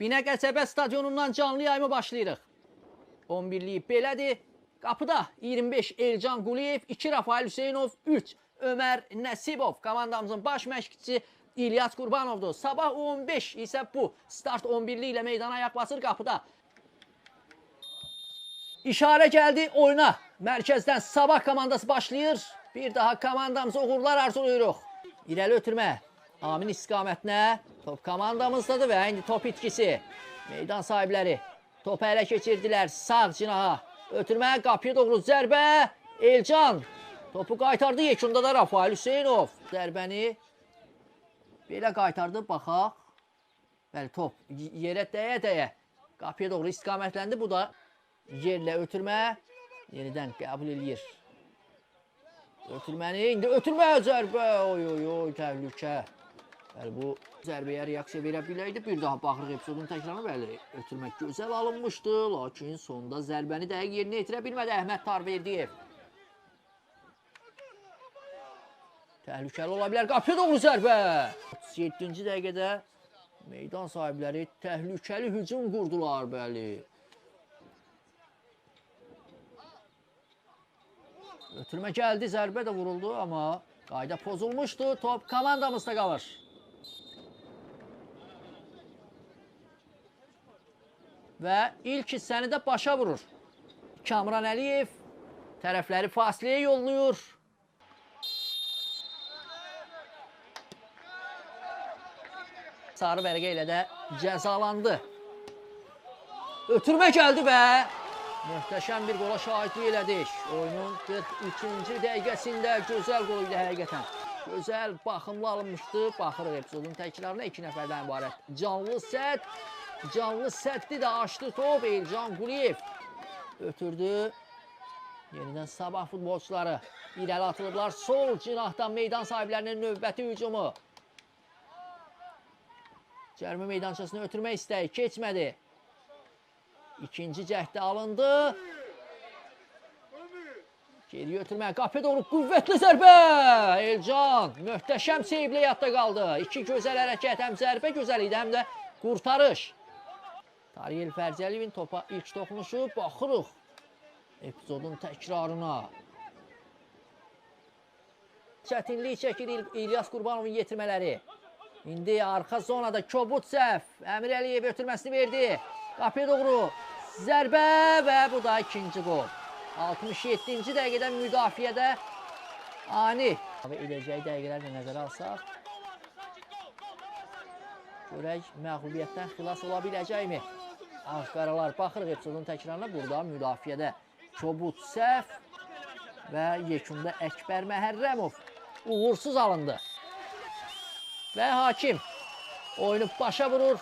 Binəqəsəbə stadionundan canlı yayıma başlayırıq. 11-liyi belədir. Qapıda 25 Elcan Quliyev, 2 Rafael Hüseynov, 3 Ömər Nəsibov. Komandamızın baş məşqçisi İlyas Qurbanovdur. Sabah 15 isə bu start 11-li ilə meydana ayaq basır qapıda. İşarə gəldi oyuna. Mərkəzdən Sabah komandası başlayır. Bir daha komandamıza uğurlar arzuluyuruq. İrəli ötürmə. Amin istiqamətinə. Top komandamızdadır və indi top itkisi. Meydan sahibləri topu ələ keçirdilər. Sağ cinaha. Ötürmə qapıya doğru zərbə. Elcan topu qaytardı yekunda da Rafael Hüseynov. Zərbəni belə qaytardı baxaq. Bəli top yerə dəyə-dəyə qapıya doğru istiqamətləndi. Bu da yerlə ötürmə yenidən qəbul eləyir. Ötürməni indi ötürmə zərbə. Oy oy oy təhlükə. Bəli bu zərbəyə reaksiya verə biləydi. Bir daha baxırıq epizodun təkrarına. Bəli ötürmək gözəl alınmışdı, lakin sonda zərbəni dəqiq yerinə yetirə bilmədi Əhməd Tarverdiyev. Təhlükəli ola bilər. Qapıya doğru zərbə. 37-ci dəqiqədə meydan sahibləri təhlükəli hücum qurdular bəli. Ötürmə gəldi, zərbə də vuruldu, amma qayda pozulmuşdu. Top komandamızda qalır. Və ilk hissəni də başa vurur. Kamran Əliyev tərəfləri fasiləyə yollayır. Sarı vərəqə ilə də cəzalandı. Ötürmə gəldi və möhtəşəm bir qola şahidlik elədik. Oyunun 43-cü dəqiqəsində gözəl qol idi həqiqətən. Gözəl, baxımlı alınmışdı. Baxırıq epizodun təkrarına iki nəfərdən ibarət. Canlı sədd, canlı səddi də açdı top Elcan Quliyev. Ötürdü. Yenidən sabah futbolçuları irəli atılıblar. Sol cinahdan meydan sahiblərinin növbəti hücumu. Cərmə meydançasını ötürmək istəyi keçmədi. İkinci cəhdə alındı. Geri ötürmə, qapıya doğru qüvvətli zərbə. Elcan möhtəşəm seyvlə yadda qaldı. İki gözəl hərəkət, həm zərbə gözəl idi, həm də qurtarış. Tariyel Fərzəliyevin topa ilk toxunuşu baxırıq epizodun təkrarına. Çətinlik çəkir İl- İlyas Qurbanovun yetirmələri. İndi arxa zonada kobud səhv. Əmir Əliyev ötürməsini verdi. Qapıya doğru zərbə və bu da ikinci qol. 67-ci dəqiqədə müdafiədə ani və edəcəyi dəqiqələri də nəzərə alsaq görək məğlubiyyətdən xilas ola biləcəkmi? Ağqaralar baxırıq epizodun təkrarına burada müdafiədə kobud səhv və yekunda Əkbər Məhərrəmov uğursuz alındı. Və hakim oyunu başa vurur.